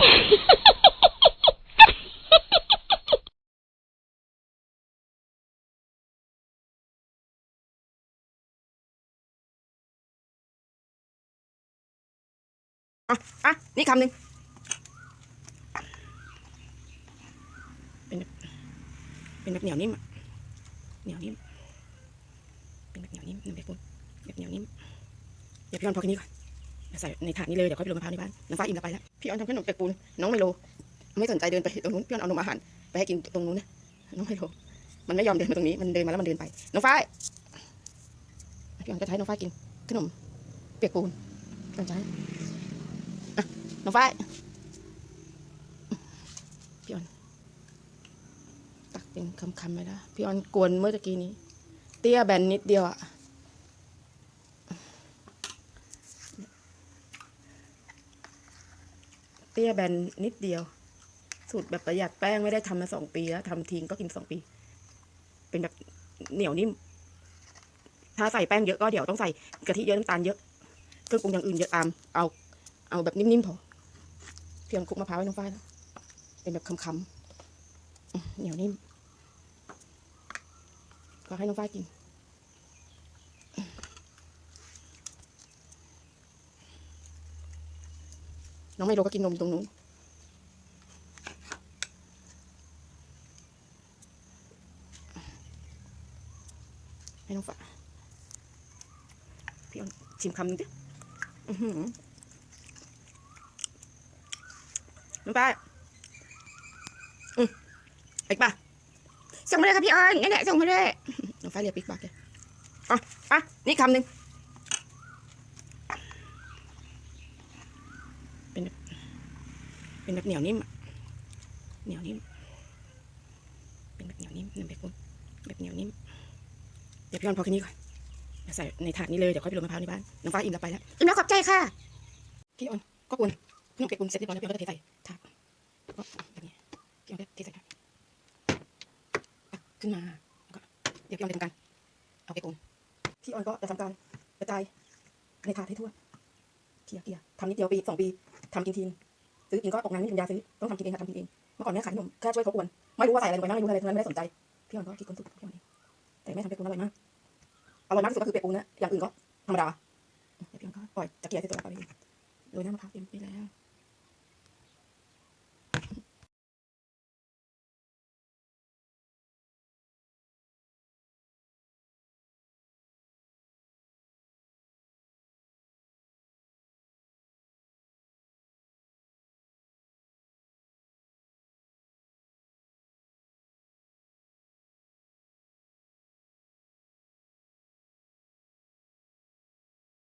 อะอะนี่คำหนึ่งเป็นแบบเป็นแบบเหนียวนิ่มอะเหนียวนิ่มเป็นแบบเหนียวนิ่มหนึ่งแบบปูนแบบเหนียวนิ่มเดี๋ยวพี่ออนพอแค่นี้ก่อน ใส่ในถาดนี้เลยเดี๋ยวค่อยไปลงมะพร้าวในบ้านน้องฟ้าอิ่มแล้วไปแล้วพี่ออนทำขนมเปียกปูนน้องไมโลไม่สนใจเดินไปตรงนู้นพี่ออนเอานมอาหารไปให้กินตรงนู้นนะน้องไมโลมันไม่ยอมเดินมาตรงนี้มันเดินมาแล้วมันเดินไปน้องฟ้าพี่ออนจะให้น้องฟ้ากินขนมเปียกปูนสนใจน้องฝ้าพี่ออนตักเป็นคำๆไปแล้วพี่ออนกวนเมื่อตะกี้นี้ เตี้ยแบนนิดเดียวอะ เตี้ยแบนนิดเดียว สูตรแบบประหยัดแป้งไม่ได้ทำมาสองปีแล้วทำทิ้งก็กินสองปี เป็นแบบเหนียวนิ่ม ถ้าใส่แป้งเยอะก็เดี๋ยวต้องใส่กะทิเยอะน้ำตาลเยอะเครื่องปรุงอย่างอื่นเยอะตาม เอาเอาแบบนิ่มๆพอเพียงคลุกมะพร้าวให้น้องฝ้าเป็นแบบคำๆเหนียวนิ่มก็ให้น้องฝ้ากิน น้องไมโลก็กินนมตรงนู้นให้น้องฝาพี่ออนชิมคำหนึงดิน้องป้าอืมอีกป่ะส่งมาเลยค่ะพี่ออนนี่แหละส่งมาเลยน้องฟ้าเรียกปิ๊กบักเลยอะอะนี่คำหนึ่ง เป็นแบบเป็นแบบเหนียวนิ่มอะเหนียวนิ่มเป็นแบบเหนียวนิ่มหนึ่งแบบคุณแบบเหนียวนิ่มเดี๋ยวพี่ออนพอแค่นี้ก่อนเดี๋ยวใส่ในถาดนี้เลยเดี๋ยวค่อยไปลงมะพร้าวในบ้านน้องฟ้าอิ่มแล้วไปแล้วอิ่มแล้วขอบใจค่ะพี่ออนก็กุนขนมเปียกกุนเสร็จเรียบร้อยแล้วพี่ออนก็จะเทใส่ถาดก็แบบนี้พี่ออนก็เทใส่ถาดตักขึ้นมาแล้วก็เดี๋ยวพี่ออนจะทำการเอาไปปูนพี่ออนก็จะทำการกระจายในถาดให้ทั่วเกี่ยเกี่ยทำนิดเดียวปีสองปี ทำกินทีนซื้อกินก็ตกงานไม่ถึงยาซื้อต้องทำกินเองค่ะทำกินเองเมื่อก่อนเนี่ยขายขนมแค่ช่วยเขากวนไม่รู้ว่าใส่อะไรลงไปบ้างไม่รู้อะไรทั้งนั้นไม่ได้สนใจพี่ออนก็คิดคนสุดพี่ออนเองแต่แม่ทำเป็ดปูนอร่อยมากอร่อยมากที่สุดก็คือเปียกปูนนะอย่างอื่นก็ธรรมดาเดี๋ยวพี่ออนก็ปล่อยจะเกลี่ยเสร็จแล้วก็ไปโรยน้ำมะพร้าวเต็มไปแล้ว